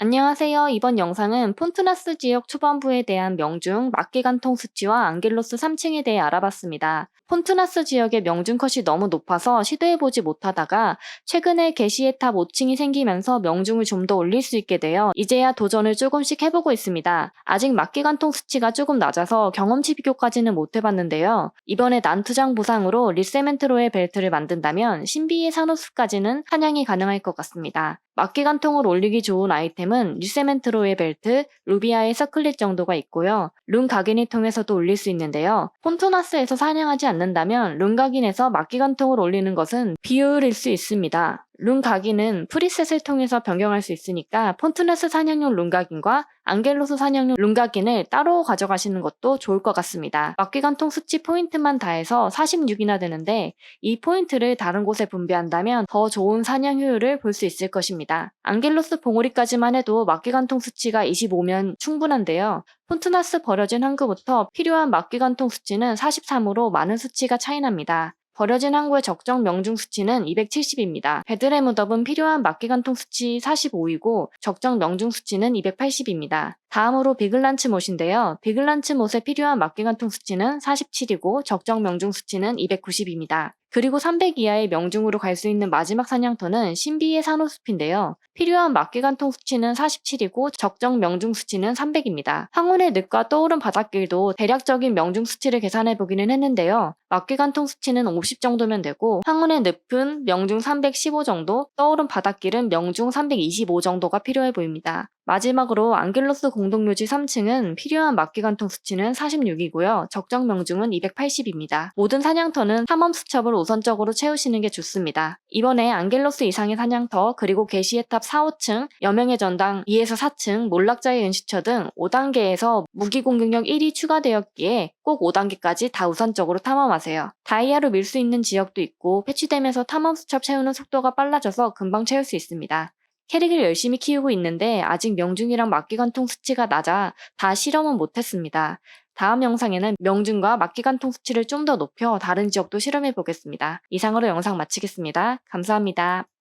안녕하세요. 이번 영상은 폰트나스 지역 초반부에 대한 명중, 막기관통 수치와 안겔로스 3층에 대해 알아봤습니다. 폰트나스 지역의 명중 컷이 너무 높아서 시도해보지 못하다가 최근에 게시의 탑 5층이 생기면서 명중을 좀 더 올릴 수 있게 되어 이제야 도전을 조금씩 해보고 있습니다. 아직 막기관통 수치가 조금 낮아서 경험치 비교까지는 못 해봤는데요. 이번에 난투장 보상으로 리세멘트로의 벨트를 만든다면 신비의 산호수까지는 사냥이 가능할 것 같습니다. 막기관통을 올리기 좋은 아이템 은 리세멘트로의 벨트, 루비아의 서클릿 정도가 있고요. 룬 각인을 통해서도 올릴 수 있는데요. 폰토나스에서 사냥하지 않는다면 룬 각인에서 막기관통을 올리는 것은 비효율일 수 있습니다. 룬 각인은 프리셋을 통해서 변경할 수 있으니까 폰트나스 사냥용 룬 각인과 안겔로스 사냥용 룬 각인을 따로 가져가시는 것도 좋을 것 같습니다. 막기관통 수치 포인트만 다해서 46이나 되는데 이 포인트를 다른 곳에 분배한다면 더 좋은 사냥 효율을 볼 수 있을 것입니다. 안겔로스 봉우리까지만 해도 막기관통 수치가 25면 충분한데요. 폰트나스 버려진 항구부터 필요한 막기관통 수치는 43으로 많은 수치가 차이납니다. 버려진 항구의 적정 명중 수치는 270입니다. 베드레 무덤은 필요한 막기관통 수치 45이고 적정 명중 수치는 280입니다. 다음으로 비글란츠 못인데요. 비글란츠 못에 필요한 막기관통 수치는 47이고 적정 명중 수치는 290입니다. 그리고 300 이하의 명중으로 갈 수 있는 마지막 사냥터는 신비의 산호숲인데요. 필요한 막기관통 수치는 47이고 적정 명중 수치는 300입니다. 황혼의 늪과 떠오른 바닷길도 대략적인 명중 수치를 계산해 보기는 했는데요. 막기관통 수치는 50 정도면 되고 황혼의 늪은 명중 315 정도, 떠오른 바닷길은 명중 325 정도가 필요해 보입니다. 마지막으로 안겔로스 공동묘지 3층은 필요한 막기관통 수치는 46이고요. 적정 명중은 280입니다. 모든 사냥터는 탐험 수첩을 우선적으로 채우시는 게 좋습니다. 이번에 안겔로스 이상의 사냥터 그리고 게시의 탑 4, 5층, 여명의 전당 2에서 4층, 몰락자의 은시처 등 5단계에서 무기 공격력 1이 추가되었기에 꼭 5단계까지 다 우선적으로 탐험하세요. 다이아로 밀 수 있는 지역도 있고 패치되면서 탐험 수첩 채우는 속도가 빨라져서 금방 채울 수 있습니다. 캐릭을 열심히 키우고 있는데 아직 명중이랑 막기관통 수치가 낮아 다 실험은 못했습니다. 다음 영상에는 명중과 막기관통 수치를 좀 더 높여 다른 지역도 실험해 보겠습니다. 이상으로 영상 마치겠습니다. 감사합니다.